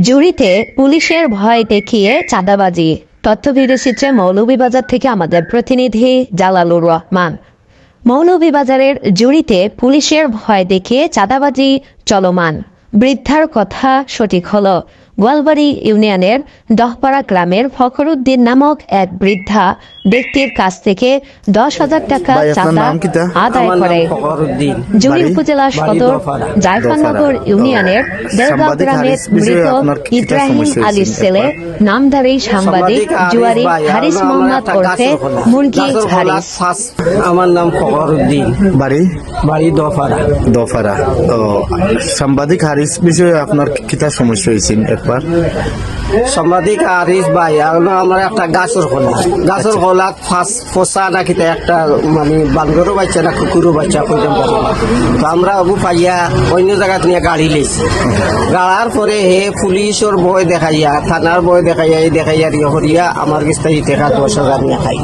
জুড়িতে পুলিশের ভয় দেখিয়ে চাঁদাবাজি। তথ্য বিদেশিত্রে মৌলভীবাজার থেকে আমাদের প্রতিনিধি জালালুর রহমান। মৌলভীবাজারের জুরিতে পুলিশের ভয় দেখিয়ে চাঁদাবাজি চলমান। বৃদ্ধার কথা সঠিক হল। গোয়ালবাড়ি ইউনিয়নের দহপাড়া গ্রামের ফখরুদ্দিন নামক এক বৃদ্ধা ব্যক্তির কাছ থেকে দশ হাজার টাকা আপনার চাঁদা আদায় করে। জুড়ি উপজেলা সদর জায়ফানগর ইউনিয়নের দেলগাঁও গ্রামের মৃত আপনার কি কি ইব্রাহিম সমস্যা আলীর ছেলে নামধারী সাংবাদিক সাংবাদিক জুয়ারি হারিস মোহাম্মদ ওরফে মুরগি হারিস। আমার নাম ফখরুদ্দিন। বাড়ি? বাড়ি দফারা দফারা সাংবাদিক হারিস বিষয়ে আপনার কিতা সমস্যা হয়েছিল একবার। সাংবাদিক আরিস ভাই আমার একটা গাছের খোলা। গাছের ফার্স্ট ফসা না কিতা একটা মানে বান্দরও বাচ্চা না কুকুরও বাচ্চা কইতাম পারি তো আমরা আবু পাইয়া অন্য জায়গা নিয়ে গাড়ি লেছি গাড়ার পরে হে পুলিশের ভয় দেখাইয়া, থানার ভয় দেখাইয়া, এই দেখাইয়া রিয়া হরিয়া আমার থেকে টাকা দশ হাজার নিয়ে খাই।